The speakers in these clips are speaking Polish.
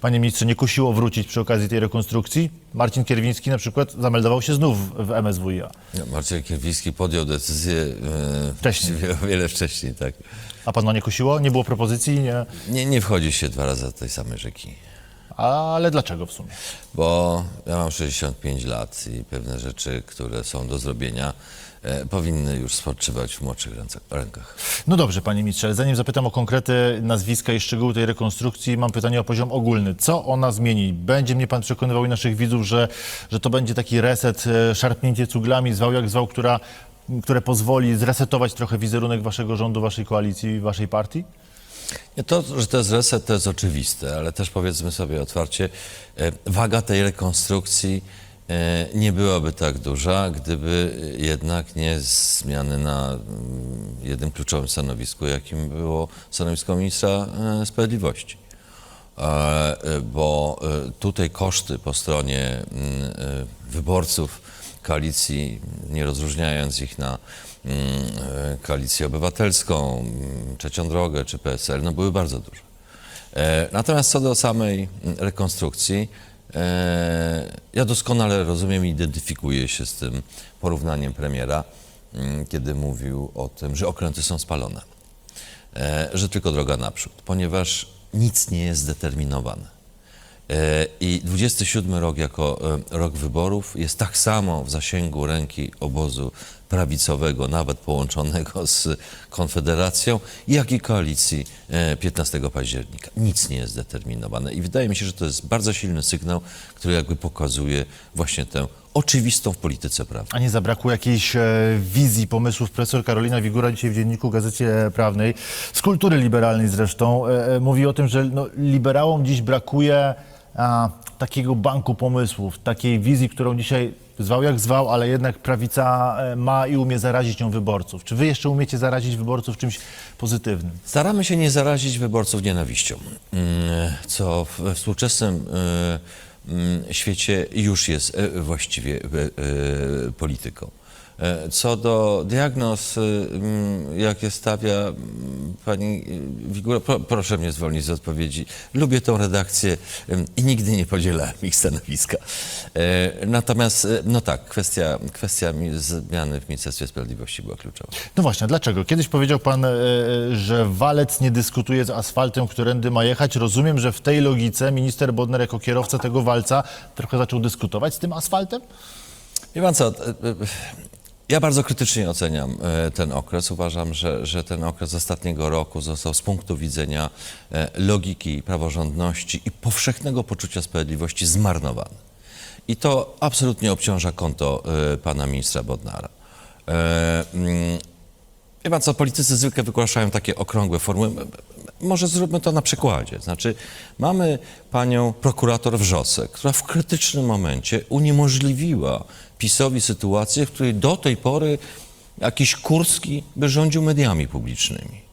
Panie ministrze, nie kusiło wrócić przy okazji tej rekonstrukcji? Marcin Kierwiński na przykład zameldował się znów w MSWiA. Marcin Kierwiński podjął decyzję e, Wcześniej. o wiele wcześniej, tak. A pana nie kusiło? Nie było propozycji? Nie. Nie, nie wchodzi się dwa razy do tej samej rzeki. Ale dlaczego w sumie? Bo ja mam 65 lat i pewne rzeczy, które są do zrobienia, e, powinny już spoczywać w młodszych ręce- rękach. No dobrze, panie ministrze, ale zanim zapytam o konkrety, nazwiska i szczegóły tej rekonstrukcji, mam pytanie o poziom ogólny. Co ona zmieni? Będzie mnie pan przekonywał i naszych widzów, że, że to będzie taki reset, e, szarpnięcie cuglami, zwał jak zwał, która, które pozwoli zresetować trochę wizerunek waszego rządu, waszej koalicji, waszej partii? Nie, To, że to jest reset, to jest oczywiste, ale też powiedzmy sobie otwarcie, e, waga tej rekonstrukcji nie byłaby tak duża, gdyby jednak nie zmiany na mm, jednym kluczowym stanowisku, jakim było stanowisko ministra e, sprawiedliwości. E, e, Bo e, tutaj koszty po stronie mm, e, wyborców koalicji, nie rozróżniając ich na mm, e, koalicję obywatelską, trzecią drogę czy PSL, no były bardzo duże. E, Natomiast co do samej rekonstrukcji, e, ja doskonale rozumiem i identyfikuję się z tym porównaniem premiera, mm, kiedy mówił o tym, że okręty są spalone, e, że tylko droga naprzód, ponieważ nic nie jest zdeterminowane. E, I 27 rok jako e, rok wyborów jest tak samo w zasięgu ręki obozu prawicowego, nawet połączonego z Konfederacją, jak i koalicji e, 15 października. Nic nie jest zdeterminowane i wydaje mi się, że to jest bardzo silny sygnał, który jakby pokazuje właśnie tę oczywistą w polityce prawnej. A nie zabrakło jakiejś e, wizji, pomysłów? Profesor Karolina Wigura dzisiaj w Dzienniku Gazecie Prawnej, z kultury liberalnej zresztą, e, e, mówi o tym, że no, liberałom dziś brakuje a, takiego banku pomysłów, takiej wizji, którą dzisiaj zwał jak zwał, ale jednak prawica e, ma i umie zarazić nią wyborców. Czy wy jeszcze umiecie zarazić wyborców czymś pozytywnym? Staramy się nie zarazić wyborców nienawiścią, mm, co we współczesnym e, mm, świecie już jest e, właściwie polityką. E, Co do diagnoz, e, mm, jakie stawia mm, pani e, Wigura, pro, proszę mnie zwolnić z odpowiedzi. Lubię tą redakcję i nigdy nie podzielałem ich stanowiska. E, Natomiast, e, no tak, kwestia, kwestia mi- zmiany w Ministerstwie Sprawiedliwości była kluczowa. No właśnie, dlaczego? Kiedyś powiedział pan, e, że walec nie dyskutuje z asfaltem, którędy ma jechać. Rozumiem, że w tej logice minister Bodnar jako kierowca tego walca trochę zaczął dyskutować z tym asfaltem? Wie pan co, ja bardzo krytycznie oceniam e, ten okres. Uważam, że, że ten okres ostatniego roku został z punktu widzenia e, logiki, praworządności i powszechnego poczucia sprawiedliwości zmarnowany. I to absolutnie obciąża konto e, pana ministra Bodnara. Mm, Wie pan co, politycy zwykle wygłaszają takie okrągłe formuły. Może zróbmy to na przykładzie. Znaczy, mamy panią prokurator Wrzosek, która w krytycznym momencie uniemożliwiła PiSowi sytuację, w której do tej pory jakiś Kurski by rządził mediami publicznymi.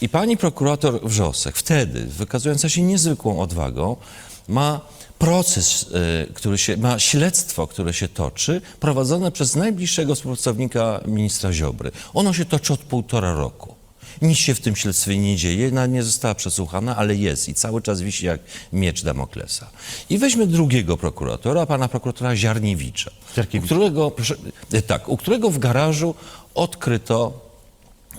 I pani prokurator Wrzosek wtedy, wykazująca się niezwykłą odwagą, ma proces, e, który się, ma śledztwo, które się toczy, prowadzone przez najbliższego współpracownika ministra Ziobry. Ono się toczy od półtora roku. Nic się w tym śledztwie nie dzieje, ona nie została przesłuchana, ale jest i cały czas wisi jak miecz Damoklesa. I weźmy drugiego prokuratora, pana prokuratora Ziarniewicza, u którego, proszę, e, tak, u którego w garażu odkryto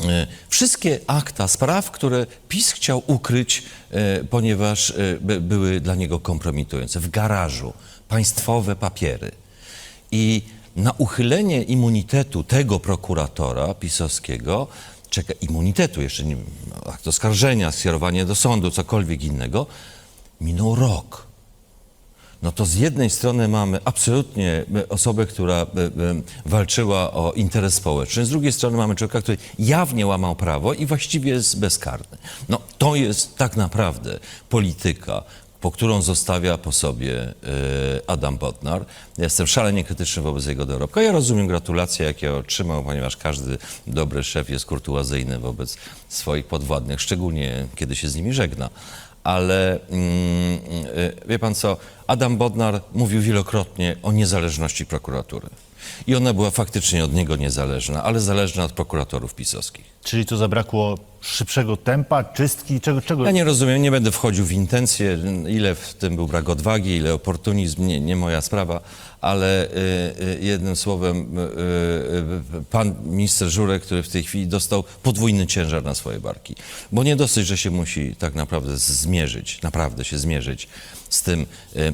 E, Wszystkie akta spraw, które PiS chciał ukryć, e, ponieważ by- były dla niego kompromitujące, w garażu, państwowe papiery. I na uchylenie immunitetu tego prokuratora pisowskiego, czeka immunitetu, jeszcze nie akt oskarżenia, skierowanie do sądu, cokolwiek innego, minął rok no to z jednej strony mamy absolutnie e, osobę, która e, e, walczyła o interes społeczny, z drugiej strony mamy człowieka, który jawnie łamał prawo i właściwie jest bezkarny. No to jest tak naprawdę polityka, po którą zostawia po sobie e, Adam Bodnar. Ja jestem szalenie krytyczny wobec jego dorobku. Ja rozumiem gratulacje, jakie otrzymał, ponieważ każdy dobry szef jest kurtuazyjny wobec swoich podwładnych, szczególnie kiedy się z nimi żegna ale mm, y, wie pan co, Adam Bodnar mówił wielokrotnie o niezależności prokuratury. I ona była faktycznie od niego niezależna, ale zależna od prokuratorów pisowskich. Czyli to zabrakło szybszego tempa, czystki, czego, czego? Ja nie rozumiem, nie będę wchodził w intencje, ile w tym był brak odwagi, ile oportunizm, nie, nie moja sprawa, ale y, y, jednym słowem y, y, pan minister Żurek, który w tej chwili dostał podwójny ciężar na swoje barki, bo nie dosyć, że się musi tak naprawdę zmierzyć, naprawdę się zmierzyć z tym y,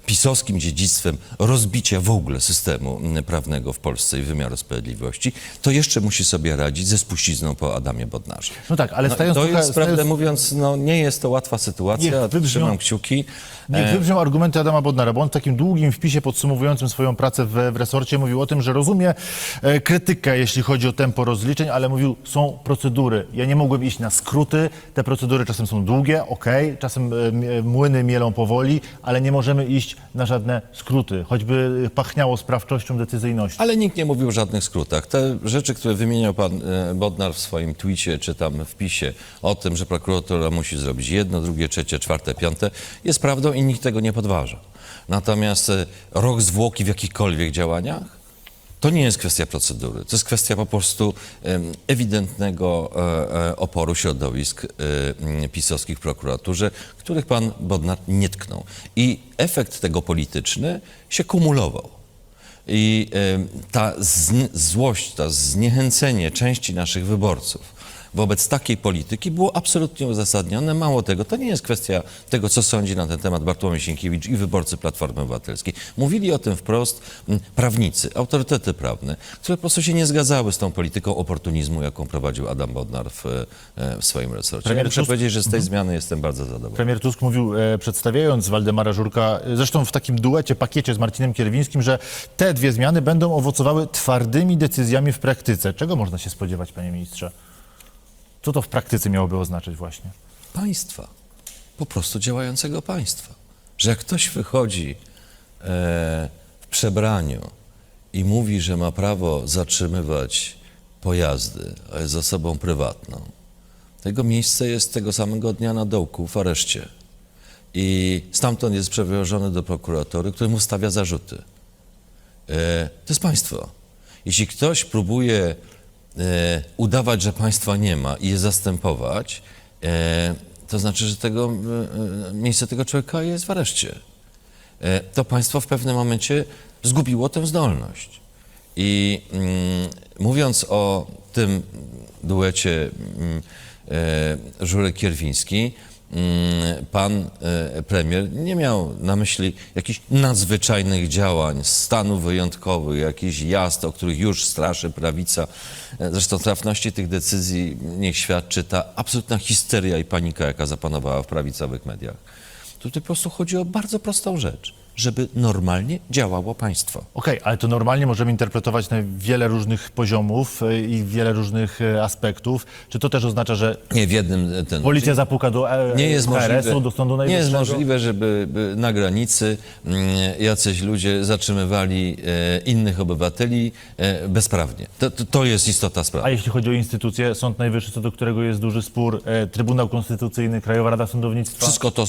pisowskim dziedzictwem rozbicia w ogóle systemu mm, prawnego w Polsce i wymiaru sprawiedliwości, to jeszcze musi sobie radzić ze spuścizną po Adamie Bodnarze. No tak, ale No, stając to trochę- jest, prawdę mówiąc, no, nie jest to łatwa sytuacja. Niech wybrzmią- Trzymam kciuki. Niech E, wybrzmią argumenty Adama Bodnara, bo on w takim długim wpisie podsumowującym swoją pracę w, w resorcie mówił o tym, że rozumie e, krytykę, jeśli chodzi o tempo rozliczeń, ale mówił, są procedury. Ja nie mogłem iść na skróty, te procedury czasem są długie, okej, czasem e, młyny mielą powoli, ale nie możemy iść na żadne skróty, choćby pachniało sprawczością, decyzyjnością. Ale nikt nie mówił o żadnych skrótach. Te rzeczy, które wymieniał pan e, Bodnar w swoim tweetie, czy tam wpisie o tym, że prokuratura musi zrobić jedno, drugie, trzecie, czwarte, piąte, jest prawdą i nikt tego nie podważa. Natomiast e, rok zwłoki w jakichkolwiek działaniach to nie jest kwestia procedury. To jest kwestia po prostu ewidentnego e, e, oporu środowisk e, pisowskich w prokuraturze, których pan Bodnar nie tknął. I efekt tego polityczny się kumulował. I ta złość, to zniechęcenie części naszych wyborców wobec takiej polityki było absolutnie uzasadnione. Mało tego, to nie jest kwestia tego, co sądzi na ten temat Bartłomiej Sienkiewicz i wyborcy Platformy Obywatelskiej. Mówili o tym wprost m, prawnicy, autorytety prawne, które po prostu się nie zgadzały z tą polityką oportunizmu, jaką prowadził Adam Bodnar w, e, w swoim resorcie. Ja Premier muszę Tusk- powiedzieć, że z tej zmiany jestem bardzo zadowolony. Premier Tusk mówił, e, przedstawiając Waldemara Żurka, e, zresztą w takim duecie, pakiecie z Marcinem Kierwińskim, że te dwie zmiany będą owocowały twardymi decyzjami w praktyce. Czego można się spodziewać, panie ministrze? Co to w praktyce miałoby oznaczać właśnie? państwa, po prostu działającego państwa. Że jak ktoś wychodzi e, w przebraniu i mówi, że ma prawo zatrzymywać pojazdy, a jest osobą prywatną, to jego miejsce jest tego samego dnia na dołku w areszcie. I stamtąd jest przewożony do prokuratury, który mu stawia zarzuty. E, To jest państwo. Jeśli ktoś próbuje udawać, że państwa nie ma i je zastępować, e, to znaczy, że tego, e, e, miejsce tego człowieka jest w areszcie. E, To państwo w pewnym momencie zgubiło tę zdolność. I mm, mówiąc o tym duecie mm, e, Żurek-Kierwiński, mm, pan e, premier nie miał na myśli jakichś nadzwyczajnych działań, stanów wyjątkowych, jakichś jazd, o których już straszy prawica. E, Zresztą trafności tych decyzji niech świadczy ta absolutna histeria i panika, jaka zapanowała w prawicowych mediach. Tutaj po prostu chodzi o bardzo prostą rzecz, żeby normalnie działało państwo. Okej, ale to normalnie możemy interpretować na wiele różnych poziomów e, i wiele różnych e, aspektów. Czy to też oznacza, że Nie w jednym e, ten. policja zapuka do e, nie jest KRS-u, możliwe, do Sądu nie Najwyższego? jest możliwe, żeby by na granicy mm, jacyś ludzie zatrzymywali e, innych obywateli e, bezprawnie. To, to, to jest istota sprawy. A jeśli chodzi o instytucje, Sąd Najwyższy, co do którego jest duży spór, e, Trybunał Konstytucyjny, Krajowa Rada Sądownictwa. Wszystko to,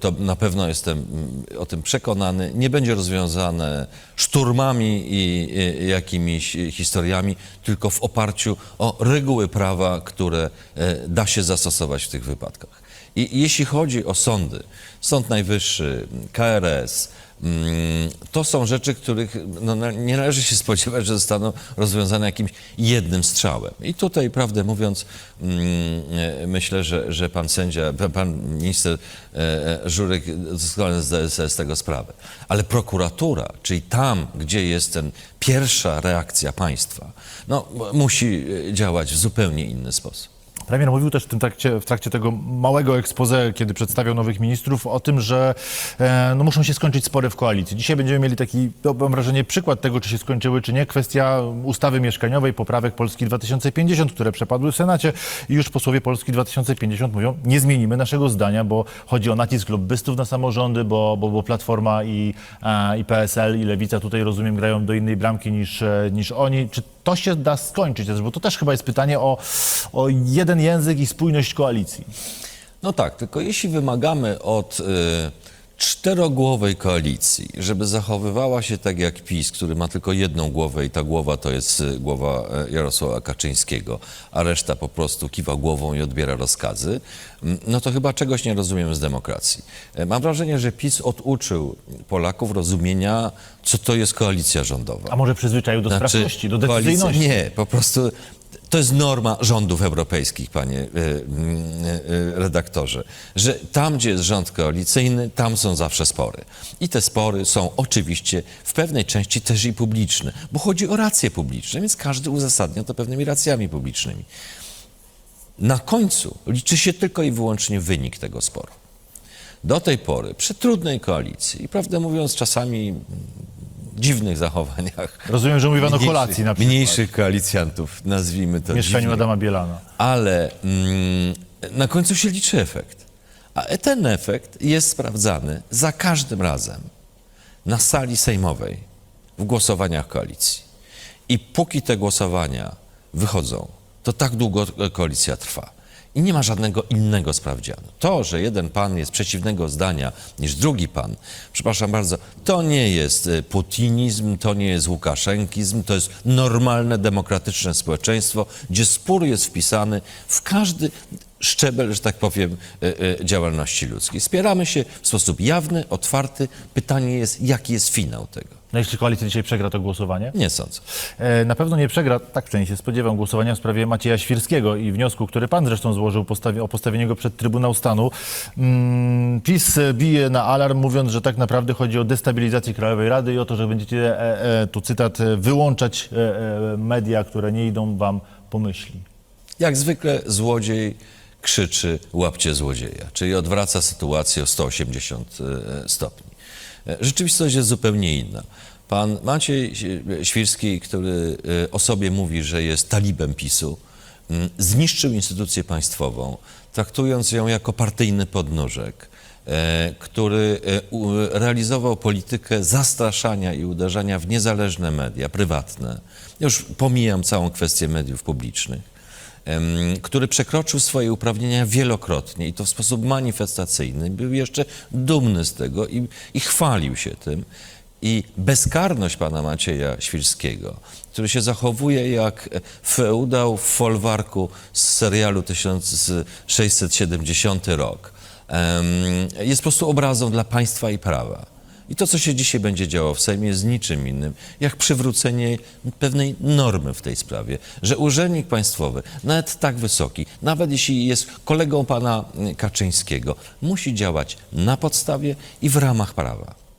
to na pewno jestem mm, o tym przekonany, nie będzie rozwiązane szturmami i, i jakimiś historiami, tylko w oparciu o reguły prawa, które e, da się zastosować w tych wypadkach. I jeśli chodzi o sądy, Sąd Najwyższy, KRS, to są rzeczy, których no, na- nie należy się spodziewać, że zostaną rozwiązane jakimś jednym strzałem. I tutaj, prawdę mówiąc, mm, myślę, że, że pan sędzia, pan- minister e, e, Żurek doskonale zdaje sobie z tego sprawę. Ale prokuratura, czyli tam, gdzie jest ten pierwsza reakcja państwa, no, musi e, działać w zupełnie inny sposób. Premier mówił też w, tym trakcie, w trakcie tego małego expose, kiedy przedstawiał nowych ministrów, o tym, że e, no, muszą się skończyć spory w koalicji. Dzisiaj będziemy mieli taki, no, mam wrażenie, przykład tego, czy się skończyły, czy nie. Kwestia ustawy mieszkaniowej, poprawek Polski 2050, które przepadły w Senacie i już posłowie Polski 2050 mówią, nie zmienimy naszego zdania, bo chodzi o nacisk lobbystów na samorządy, bo, bo, bo Platforma i, e, i PSL i Lewica tutaj, rozumiem, grają do innej bramki niż, e, niż oni. Czy to się da skończyć? Bo to też chyba jest pytanie o, o jeden język i spójność koalicji. No tak, tylko jeśli wymagamy od y, czterogłowej koalicji, żeby zachowywała się tak jak PiS, który ma tylko jedną głowę i ta głowa to jest y, głowa e, Jarosława Kaczyńskiego, a reszta po prostu kiwa głową i odbiera rozkazy, no to chyba czegoś nie rozumiemy z demokracji. E, Mam wrażenie, że PiS oduczył Polaków rozumienia, co to jest koalicja rządowa. A może przyzwyczaił do sprawczości, do koalicja- decyzyjności? Nie, po prostu to jest norma rządów europejskich, panie y, y, y, redaktorze, że tam, gdzie jest rząd koalicyjny, tam są zawsze spory. I te spory są oczywiście w pewnej części też i publiczne, bo chodzi o racje publiczne, więc każdy uzasadnia to pewnymi racjami publicznymi. Na końcu liczy się tylko i wyłącznie wynik tego sporu. Do tej pory, przy trudnej koalicji i prawdę mówiąc czasami dziwnych zachowaniach Rozumiem, że mówi pan o mniejszych- kolacji na przykład. Mniejszych koalicjantów, nazwijmy to W mieszkaniu dziwnie. Adama Bielana. Ale mm, na końcu się liczy efekt. A ten efekt jest sprawdzany za każdym razem na sali sejmowej w głosowaniach koalicji. I póki te głosowania wychodzą, to tak długo koalicja trwa. I nie ma żadnego innego sprawdzianu. To, że jeden pan jest przeciwnego zdania niż drugi pan, przepraszam bardzo, to nie jest e, putinizm, to nie jest łukaszenkizm, to jest normalne, demokratyczne społeczeństwo, gdzie spór jest wpisany w każdy szczebel, że tak powiem, e, e, działalności ludzkiej. Spieramy się w sposób jawny, otwarty. Pytanie jest, jaki jest finał tego? No jeśli koalicja dzisiaj przegra to głosowanie? Nie sądzę. E, Na pewno nie przegra, tak przynajmniej się spodziewam, głosowania w sprawie Macieja Świrskiego i wniosku, który pan zresztą złożył postawi, o postawienie go przed Trybunał Stanu. Mm, PiS bije na alarm, mówiąc, że tak naprawdę chodzi o destabilizację Krajowej Rady i o to, że będziecie, tu cytat, wyłączać media, które nie idą wam po myśli. Jak zwykle złodziej krzyczy łapcie złodzieja, czyli odwraca sytuację o 180 e, stopni. E, Rzeczywistość jest zupełnie inna. Pan Maciej Świrski, który e, o sobie mówi, że jest talibem PiSu, zniszczył instytucję państwową, traktując ją jako partyjny podnóżek, który realizował politykę zastraszania i uderzania w niezależne media, prywatne. Już pomijam całą kwestię mediów publicznych który przekroczył swoje uprawnienia wielokrotnie i to w sposób manifestacyjny. Był jeszcze dumny z tego i, i chwalił się tym. I bezkarność pana Macieja Świrskiego, który się zachowuje jak feudał w folwarku z serialu 1670 rok, jest po prostu obrazą dla państwa i prawa. I to, co się dzisiaj będzie działo w Sejmie, jest niczym innym, jak przywrócenie pewnej normy w tej sprawie, że urzędnik państwowy, nawet tak wysoki, nawet jeśli jest kolegą pana Kaczyńskiego, musi działać na podstawie i w ramach prawa.